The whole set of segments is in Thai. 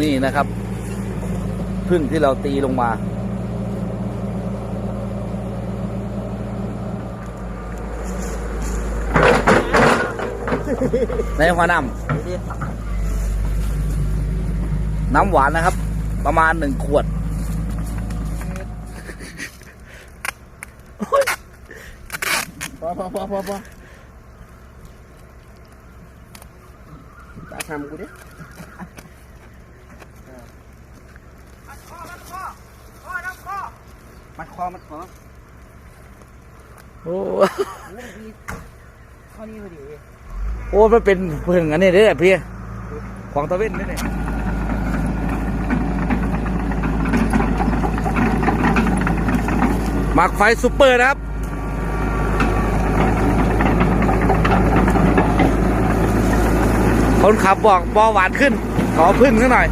นี่นะครับพึ่งที่เราตีลงมา ในหัวน้ำน้ำหวานนะครับ ประมาณหนึ่งขวดพอพอพอพอพอตาทำกูดิ มัดคอ มัดคอโอ้โอ้ดีข้อนี้พอดีโอ้มันเป็นพึ่งอันนี้เด้อพี่ของตะเวนนี่เนี่ยหมักไฟซูเปอร์นะครับคนขับบอกบอหวานขึ้น ขอพึ่งสักหน่อย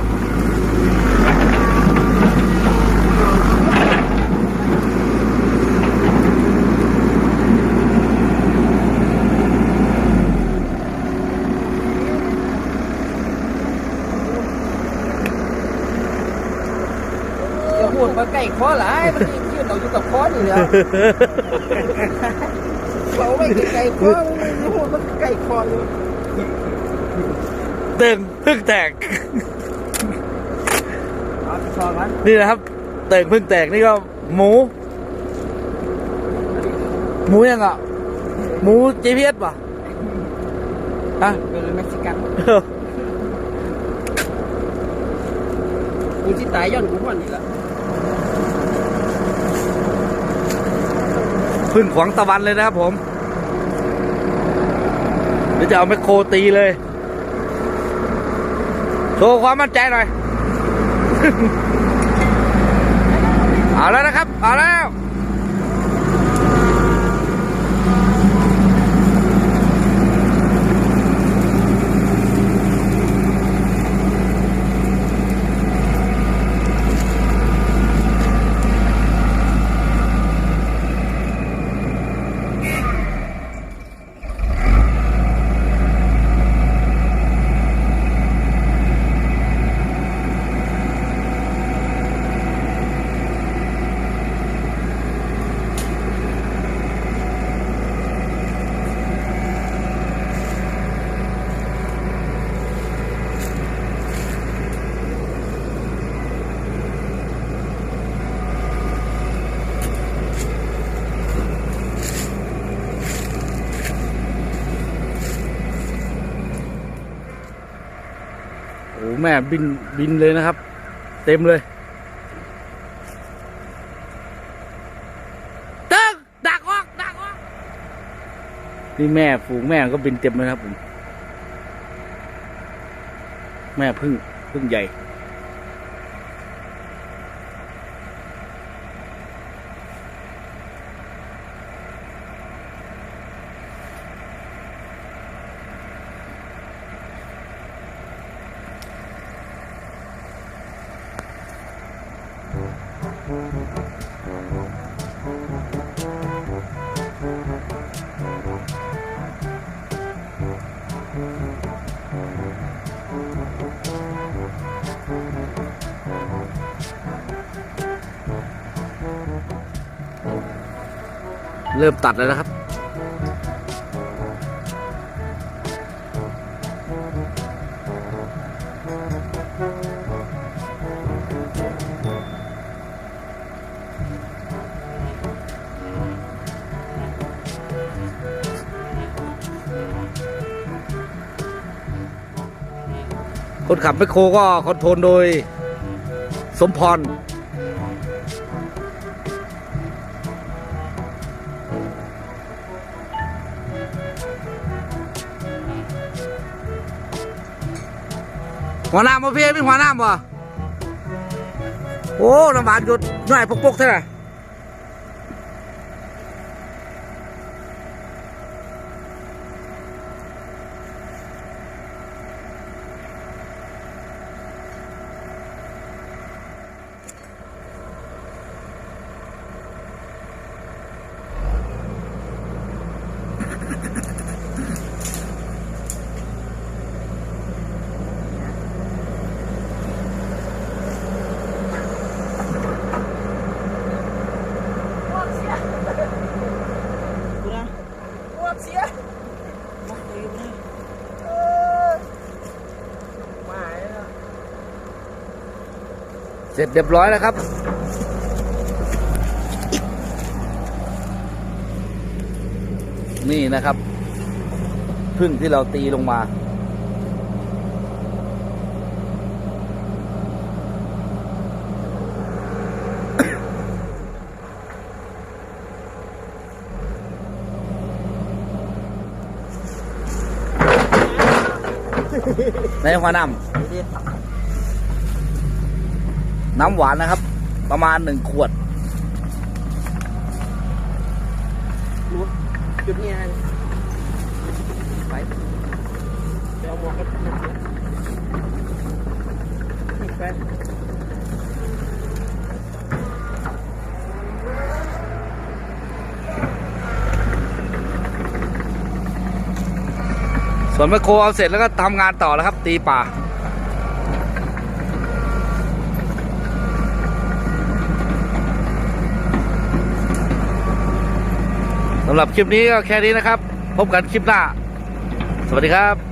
มาใกล้คอหลายมันยืนเราอยู่กับคอนี่แล้วเราไม่ใกล้คอมันพูดมันใกล้คออยู่เติงพึ่งแตก เอาที่คอมันนี่นะครับ เติงพึ่งแตกนี่ก็หมู หมูยังอะ หมู GPS ป่ะอะเป็นเม็กซิกันกูที่ตายย้อนกูพ่อนนี่แหละ ขึ้นขวางตะวันเลยนะครับผมเดี๋ยวจะเอาแมคโครตีเลยโชว์ความมั่นใจหน่อย เอาแล้วนะครับ เอาแล้ว โอ้แม่บินบินเลยนะครับ เต็มเลยตึ้งดักออกดักออกนี่แม่ฝูงแม่ก็บินเต็มเลยครับผม แม่พึ่งพึ่งใหญ่ เริ่มตัดแล้วนะครับ คนขับแมคโครก็คอนโทรลโดยสมพร หัวหน้ามาเพียเป็นหัวหน้าบ่โอ้น้ำหวานหยุดหน่อยปกๆเท่าไหร่ เสร็จเรียบร้อยแล้วครับ นี่นะครับพึ่งที่เราตีลงมาในหัวน้ำ น้ำหวานนะครับ ประมาณหนึ่งขวดรู้จุดนี้ไงไปเดี๋ยวบอกกันนี่ไปส่วนแมคโครเอาเสร็จแล้วก็ทำงานต่อแล้วครับ ตีป่าำหรับคลิปนี้ก็แค่นี้นะครับ พบกันคลิปหน้า สวัสดีครับ